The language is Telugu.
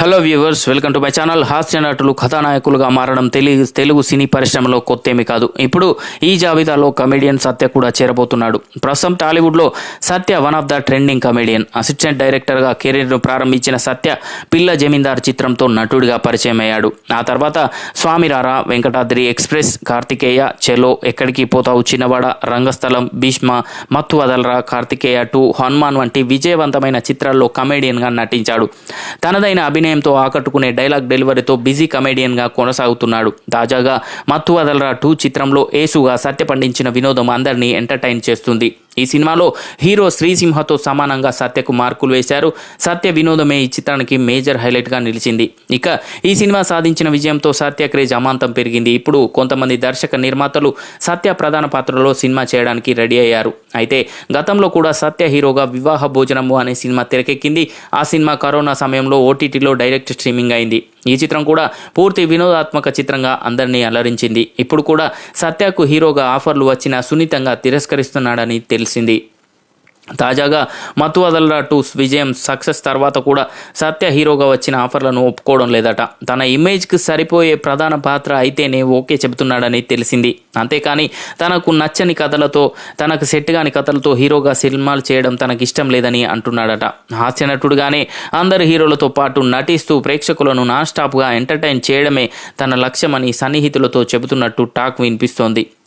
Hello viewers welcome to my channel హాస్య నటులు కథానాయకులుగా మారడం తెలుగు తెలుగు సినీ పరిశ్రమలో కొత్తేమి కాదు. ఇప్పుడు ఈ జాబితాలో కమెడియన్ సత్య కూడా చేరబోతున్నాడు. ప్రస్తుతం టాలీవుడ్లో Satya one of the trending comedian assistant డైరెక్టర్గా కెరీర్ను ప్రారంభించిన సత్య పిల్ల జమీందార్ చిత్రంతో నటుడిగా పరిచయం అయ్యాడు ఆ తర్వాత స్వామిరారా వెంకటాద్రి ఎక్స్ప్రెస్ కార్తికేయ చెలో ఎక్కడికి పోతావు చిన్నవాడ రంగస్థలం భీష్మ మత్తు వదలరా కార్తికేయ టూ హనుమాన్ వంటి విజయవంతమైన చిత్రాల్లో కమెడియన్గా నటించాడు. తనదైన అభినయంతో ఆకట్టుకునే డైలాగ్ డెలివరీతో బిజీ కమెడియన్గా కొనసాగుతున్నాడు. తాజాగా మత్తు వదలరా టూ చిత్రంలో ఏసుగా సత్య పండించిన వినోదం అందరినీ ఎంటర్టైన్ చేస్తుంది. ఈ సినిమాలో హీరో శ్రీసింహతో సమానంగా సత్యకు మార్కులు వేశారు. సత్య వినోదమే ఈ చిత్రానికి మేజర్ హైలైట్గా నిలిచింది. ఇక ఈ సినిమా సాధించిన విజయంతో సత్య క్రేజ్ అమాంతం పెరిగింది. ఇప్పుడు కొంతమంది దర్శక నిర్మాతలు సత్య ప్రధాన పాత్రలో సినిమా చేయడానికి రెడీ అయ్యారు. అయితే గతంలో కూడా సత్య హీరోగా వివాహ భోజనము అనే సినిమా తెరకెక్కింది. ఆ సినిమా కరోనా సమయంలో ఓటీటీలో డైరెక్ట్ స్ట్రీమింగ్ అయింది. ఈ చిత్రం కూడా పూర్తి వినోదాత్మక చిత్రంగా అందరినీ అలరించింది. ఇప్పుడు కూడా సత్యకు హీరోగా ఆఫర్లు వచ్చినా సున్నితంగా తిరస్కరిస్తున్నాడని తెలిసింది. తాజాగా మత్తు వదలరా టూ విజయం సక్సెస్ తర్వాత కూడా సత్య హీరోగా వచ్చిన ఆఫర్లను ఒప్పుకోవడం లేదట. తన ఇమేజ్కి సరిపోయే ప్రధాన పాత్ర అయితేనే ఓకే చెబుతున్నాడని తెలిసింది. అంతేకాని తనకు నచ్చని కథలతో తనకు సెట్ కాని కథలతో హీరోగా సినిమాలు చేయడం తనకి ఇష్టం లేదని అంటున్నాడట. హాస్య నటుడుగానే అందరు హీరోలతో పాటు నటిస్తూ ప్రేక్షకులను నాన్ స్టాప్గా ఎంటర్టైన్ చేయడమే తన లక్ష్యమని సన్నిహితులతో చెబుతున్నట్టు టాక్ వినిపిస్తోంది.